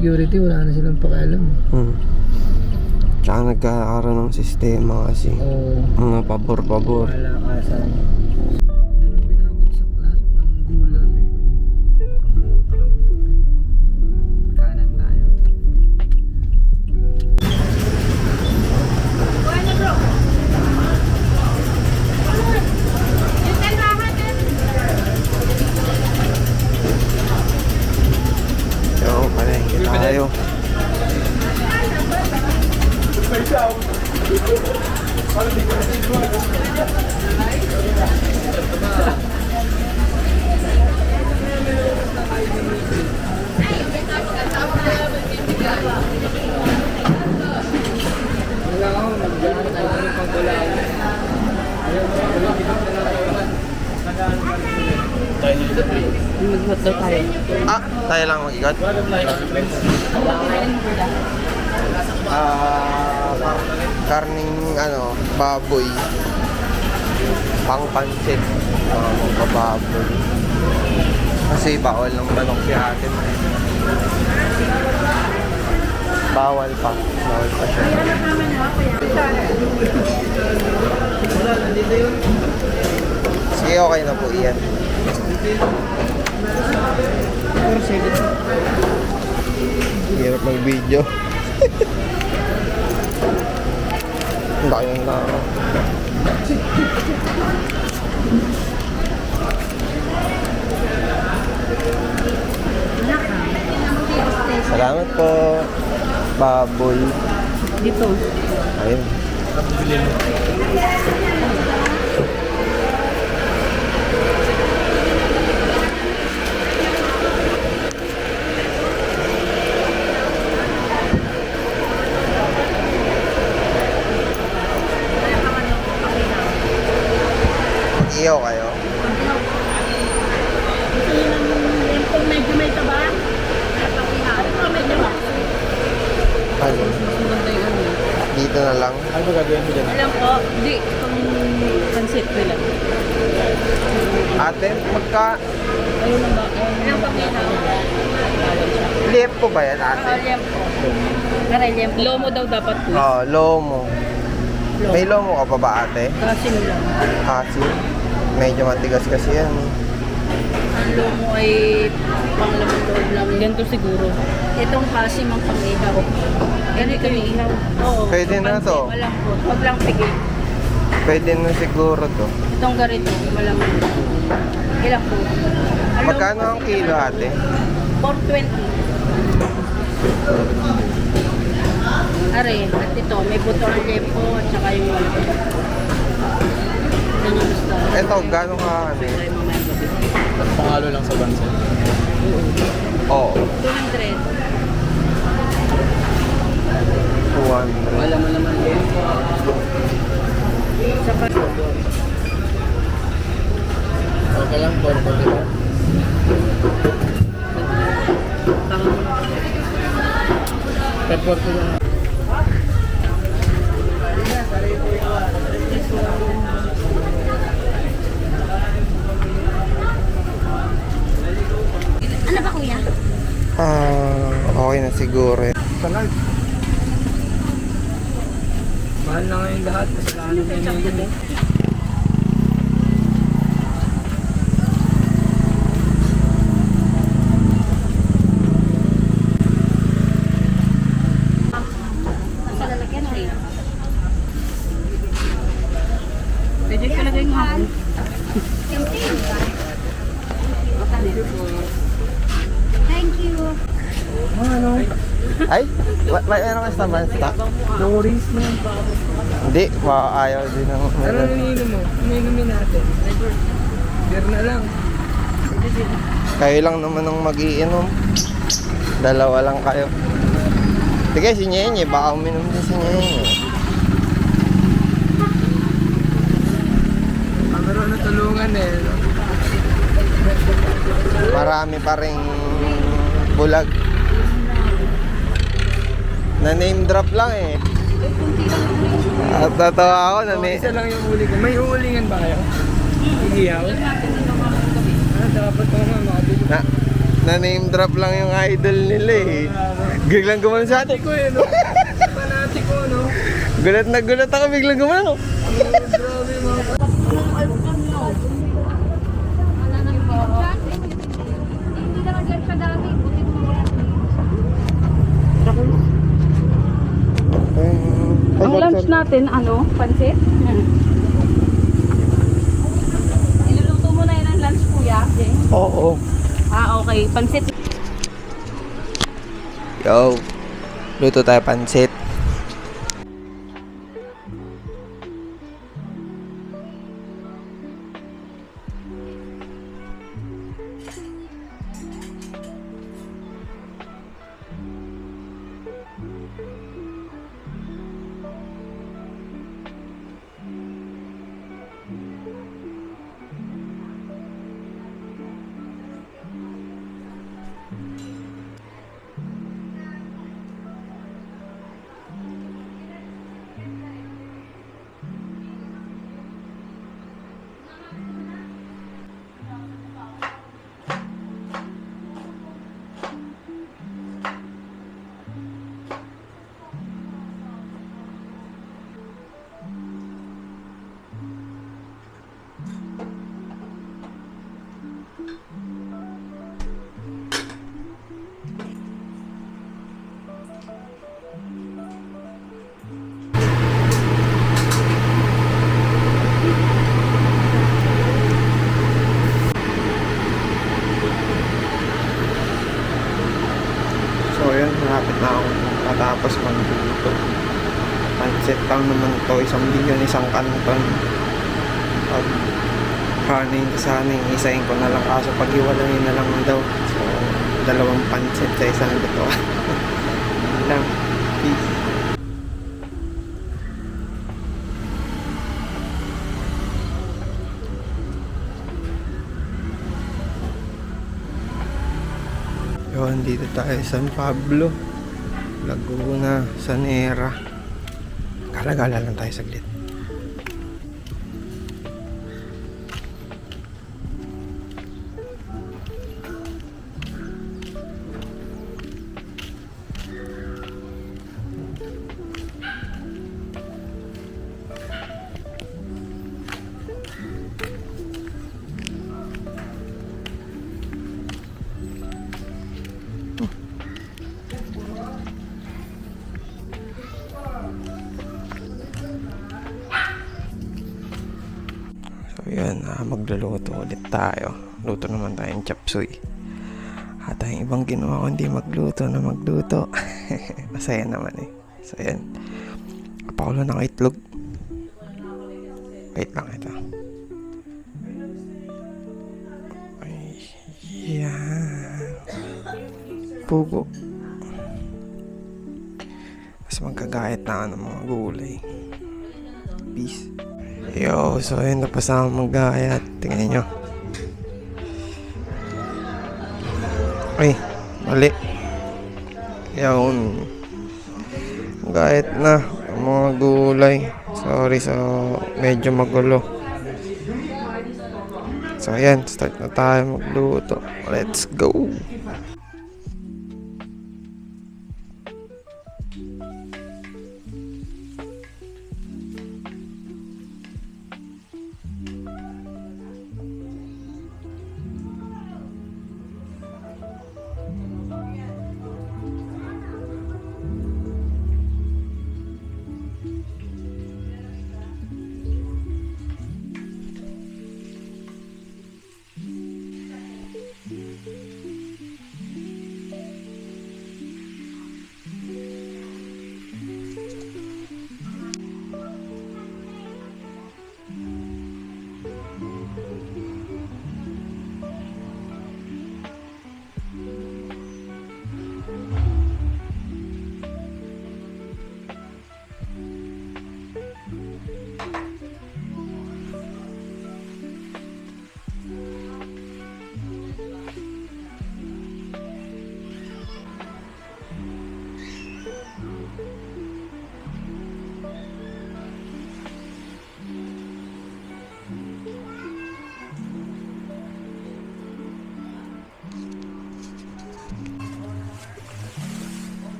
security, wala na silang pakialam. Hmm. Tsaka nagkakaroon ng sistema kasi. Oo. Mga pabor-pabor. Wala ka sa... Mag-hot daw tayo. Ah, tayo lang mag-ikat. Ah, karning ano, baboy. Pang pansit. Mga mga baboy. Kasi bawal ng manok si ate. Bawal pa. Bawal pa siya. Sige, okay na po iyan. Hirap mag-video. Ang laki ng tao. Salamat po. Baboy. Dito. Ayun. Mag-iyaw kayo. Kung medyo may taba, ano medyo. Dito na lang. Ano ba gagawin mo dyan? Alam ko, itong pansit ko lang. Ate, magka... Ayun ang ba? Ayun ang panginaw. Liep po ba yan, ate? Karelyempo. Karelyempo. Lomo daw dapat po. Oo, oh, lomo. May lomo ka pa ba, ate? Kasi lang. Kasi, medyo matigas kasi yan. Ang lomo ay panglaman loob lang. Ganito siguro. Itong kasi mang pang-ihaw. Ganito yung ihaw. Oo. Pwede na to. Malambot. Huwag lang pigil. Pwede na siguro to. Itong ganito, malaman. Ilan po? Ang Magkano lomo ang kilo, ate? 420. Are, at ito, may buto ang lepo at saka yung. Ito, gano'n ka, ano? Gabi. Pangalo lang sa bansa. Oo, 200. 200. Wala mo naman yun. Sa pa- Okay lang, por por diba? Pet por po lang. Ano ba kuya? Ah, siguro. eh. Mahal na ngayon lahat. Kasalanan na yun. Sa lalagyan rin. Pwede ko lagay mo ako. Thank you. Ano? Ay, ma- may ano ka sa bansa? No worries na. Hindi, maayaw din ng... Ano nininom mo? Ininumin natin. Beer na lang. Kayo lang naman ang mag-iinom. Dalawa lang kayo. Sige, si Nyenye, baka uminom din si Nyenye. Magkaroon na tulungan eh. Marami pa rin bulag. Na name drop lang eh. At tatawa ako na Oh, ni... isa lang yung huli ko. May hulingan ba kayo? Ihiyaw? Ah, dapat ko nga makabili. Na, Na name drop lang yung idol nila eh. Biglang gumanon sa atin ko eh, no? Panati ko, no? Gulat na gulat ako, biglang gumanon. Grabe mga Hindi Ang lunch natin, ano? Pansit? Iluluto mo na yun ang lunch, kuya? Oo. Ah, okay. Pansit. Yo, luto tayo pansit. Lang naman to, isang bilyon, isang kanton. Pag kanin sa amin, isahin ko na lang kaso pag iwalayin na lang daw. So, dalawang pansit sa isang. Yun lang. Peace. Yun, dito tayo sa San Pablo. Laguna, Sanera. Galagala lang tayo saglit. Chapsuy. At ang ibang ginawa ko hindi magluto na magluto. Masaya naman eh. So yan. Kapakulo ng itlog. Wait lang ito. Ay, yan. Pugo. Tapos magkagayat na ng mga gulay. Peace. Yo, so yun, tapos na ako mag-ayat. Tingnan nyo. Ay, mali. Yun. Gayat na. Mga gulay. Sorry, so medyo magulo. So ayan, start na tayo magluto. Let's go!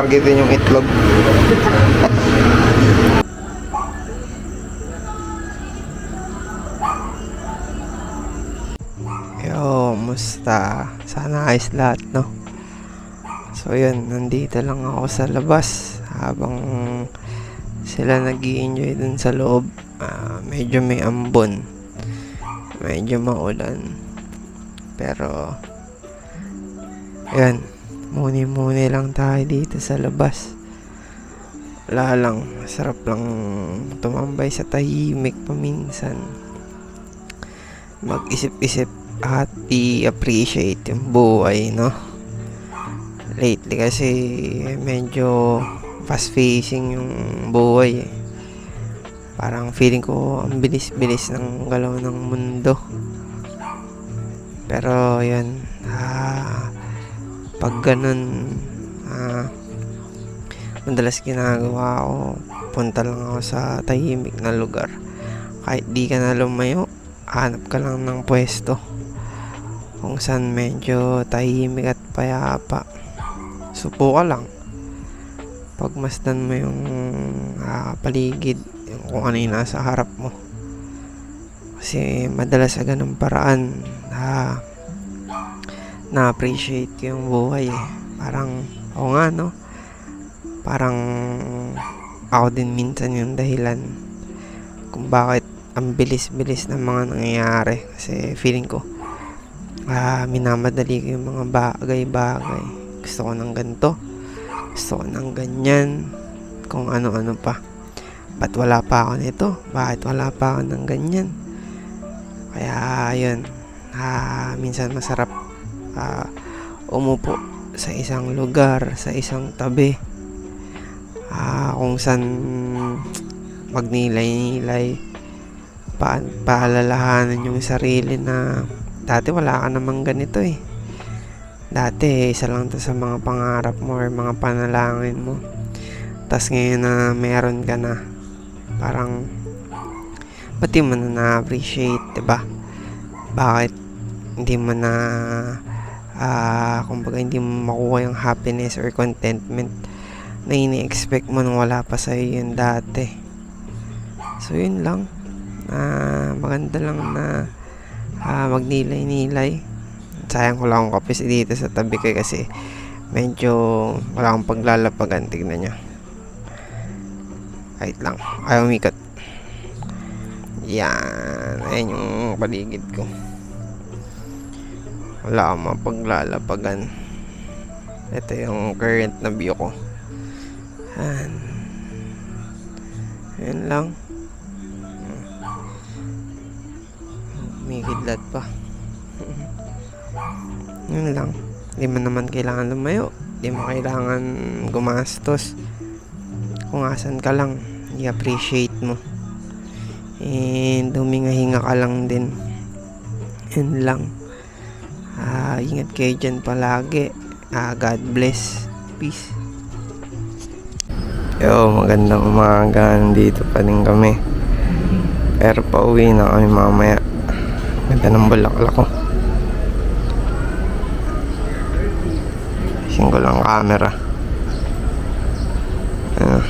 Targetin yung itlog. Yo, musta? Sana ayos lahat, no? So, yun, nandito lang ako sa labas habang sila nag enjoy dun sa loob. Ah, medyo may ambon. Medyo maulan. Pero, yan, muni-muni lang tayo dito sa labas. Wala lang, masarap lang tumambay sa tahimik paminsan. Mag-isip-isip at i-appreciate yung buhay, no? Lately kasi medyo fast-facing yung buhay eh. Parang feeling ko ang bilis-bilis ng galaw ng mundo. Pero yan, ah, pag ganun, ah, madalas ginagawa ko, punta lang ako sa tahimik na lugar. Kahit di ka na lumayo, hanap ka lang ng pwesto. Kung saan medyo tahimik at payapa. Supo ka lang. Pagmasdan mo yung ah, paligid, yung kung ano yung nasa harap mo. Kasi madalas sa ganung paraan na na-appreciate yung buhay eh. Parang, o nga no, parang ako din minsan yung dahilan kung bakit ang bilis-bilis ng mga nangyayari. Kasi feeling ko, ah, minamadali ko yung mga bagay-bagay. Gusto ko ng ganito. Gusto ko ng ganyan. Kung ano-ano pa. Ba't wala pa ako nito? Bakit wala pa ako ng ganyan? Kaya, yun. Ah, minsan masarap ah, umupo sa isang lugar, sa isang tabi. Ah, kung saan magnilay-nilay pa paalalahanan yung sarili na dati wala ka namang ganito eh. Dati, isa lang to sa mga pangarap mo or mga panalangin mo. Tapos ngayon na meron ka na, parang, ba't di mo na na-appreciate, diba? Bakit hindi mo na, ah, kumbaga hindi mo makuha yung happiness or contentment na ini-expect mo nung wala pa sa'yo yun dati. So, yun lang. Ah, maganda lang na ah, magnilay-nilay. Sayang ko lang akong kape dito sa tabi ko kasi medyo wala akong paglalapagan. Tignan nyo. Kahit lang. Ayaw umikot. Yan. Ayan yung paligid ko. Wala akong mapaglalapagan. Ito yung current na view ko. Yan. Yan lang. May kidlat pa. Yun lang. Hindi mo naman kailangan lumayo. Hindi mo kailangan gumastos. Kung asan ka lang, i-appreciate mo. And huminga-hinga ka lang din. Yun lang. Ingat kayo dyan palagi. Ah, God bless. Peace. Yo, magandang umaga. Nandito pa din kami. Pero pauwi na kami mamaya. Ganda ng bulaklak ko. Tingin ko lang camera. Ano.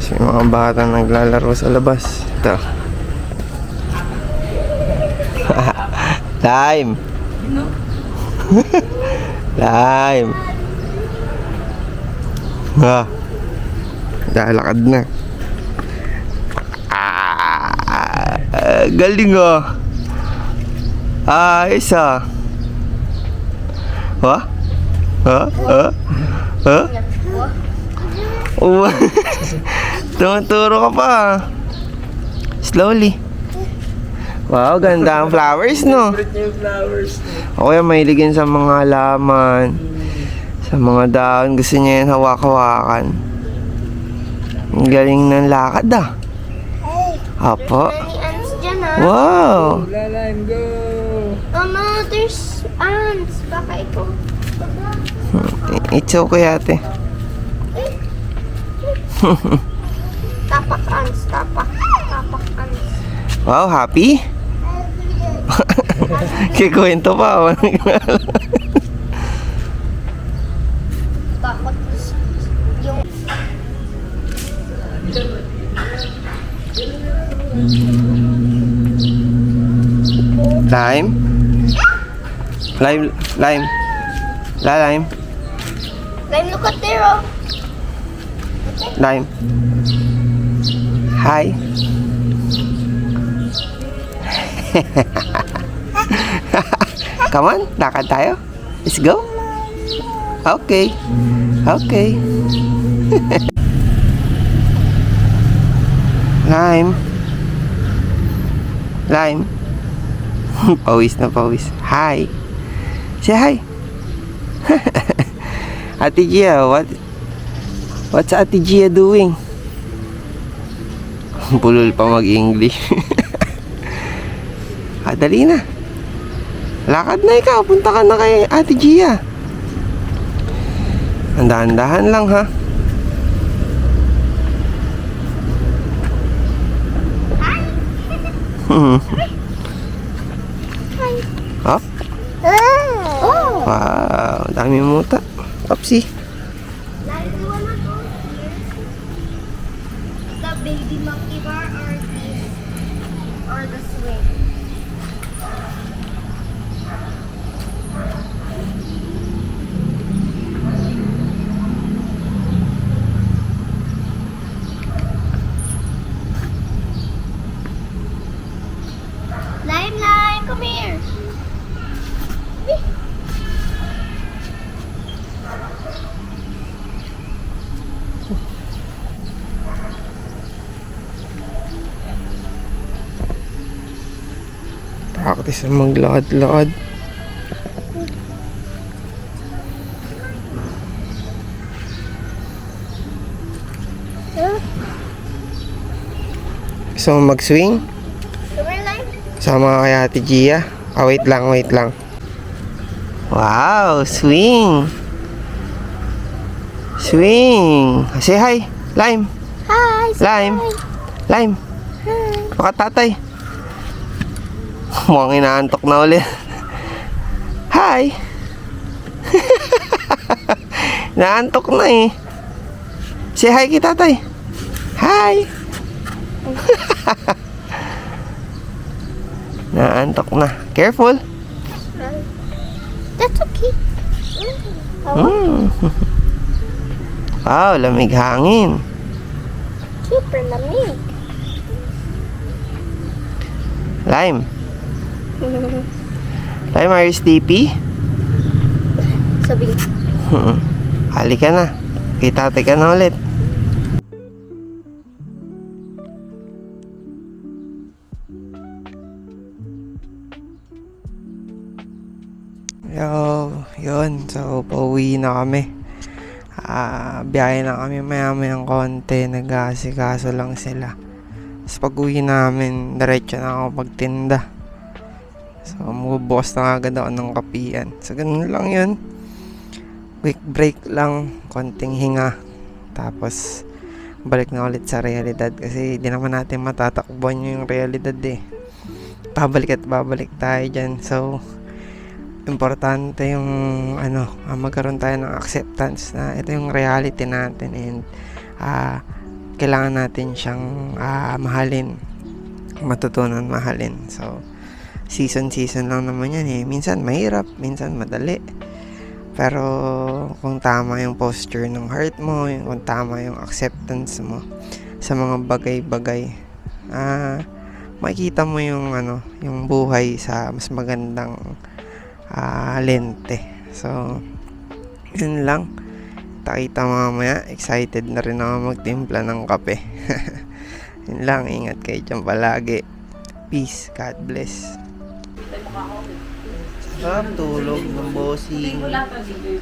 Si mga bata naglalaro sa labas. Ito. Lime! Lime! Ah. Lalakad na. Ah, galing ah. Ah. Ha? Ha? Ha? Ha? Oh. Tumuturo ka pa. ah. Slowly. Wow, ganda ang flowers, no? Favorite niya yung flowers. Ako yung sa mga halaman. Sa mga daon. Gusto niya yung hawak-hawakan. Ang galing ng lakad ah. Apo. Ah? Wow. Lalaim, go! Oh no, there's ants. Baka ikaw. It's okay ate. Tapak ants, tapak. Tapak ants. Wow, happy? Kikwento pa. oh. Takot yung lime? Lime, lime. La lime, Lime, look at there oh. lime. Hi. Come on, lakad tayo. Let's go. Okay. Okay. Lime. Lime. pawis na pawis. Hi. Say hi. Ate Gia, what What's Ate Gia doing? Bulol pa mag-English. Ah, dali na. Lakad na ikaw. Punta ka na kay Ate Gia. Ang dahan-dahan lang ha. Hmm. Oh, Oh. wow. Dami muta. Opsi. Lime, you wanna go here? The baby monkey bar or the or the swing? Lime, lime, come here. Na maglakad-lakad. Gusto mo mag-swing? Sama ka kay Ate Gia. Ah, wait lang, wait lang. Wow, swing! Swing! Say hi, Lime. Hi. Lime. Lime. Baka tatay. Mukhang inaantok na ulit. Hi! Naantok na eh. Say hi kay tatay. Hi! Naantok na. Careful. That's okay. Mm. Wow, lamig hangin. Super lamig. Lime. Are you sleepy? Sabi, Halika na. Kay tatay ka na ulit. Yo, yun. So, pauwi na kami. Ah, biyahe na kami maya-mayang konti. Nag-aasikaso lang sila. Tapos pag uwi namin, diretso na ako magtinda. So, magbubukas na agad ako ng kapian. So, ganun lang yun. quick break lang, konting hinga. Tapos, balik na ulit sa realidad kasi di naman natin matatakbuhan yung realidad eh. Babalik at babalik tayo dyan. So, importante yung ano, ah, magkaroon tayo ng acceptance na ito yung reality natin and ah, kailangan natin siyang ah, mahalin. Matutunan mahalin. So, season-season lang naman yan eh. Minsan mahirap, minsan madali. Pero kung tama yung posture ng heart mo, kung tama yung acceptance mo sa mga bagay-bagay, ah makikita mo yung ano, yung buhay sa mas magandang ah, lente. So, yun lang. Takita mamaya, excited na rin ako magtimpla ng kape. yun lang, ingat kayo dyan palagi. Peace, God bless. Sarap tulog ng bossing. Wala pa dito.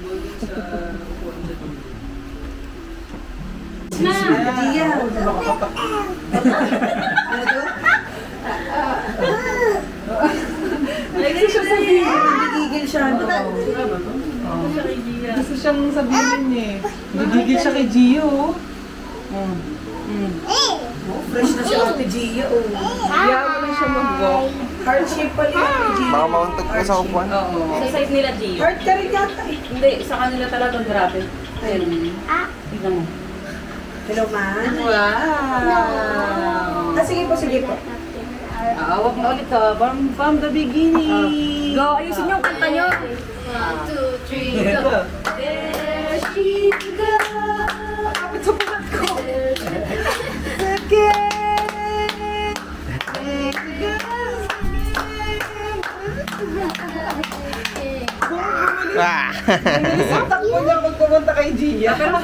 Gusto siya sabihin, nagigigil siya? Gusto siyang sabihin eh. Nagigigil siya kay Gio. Oh. Mm. Oh, fresh na si Ate Gio. Oh. Mo na siya mag-walk. Heart shape pala yung Gio. Baka mauntog ka sa upuan. Oo. Sa size nila, Gio. Heart ka rin yata eh. Hindi, sa kanila talaga grabe. Ayun. Ah. Tignan mo. Hello, man. Wow. Ah, sige po, sige po. Aawak na ulit ha. From, from the beginning. Go, ayusin yung kanta nyo. One, two, three, Ito. There she goes. Kapit sa bulat ko. Ah! Takbo niya magpumunta kay Gia. Pero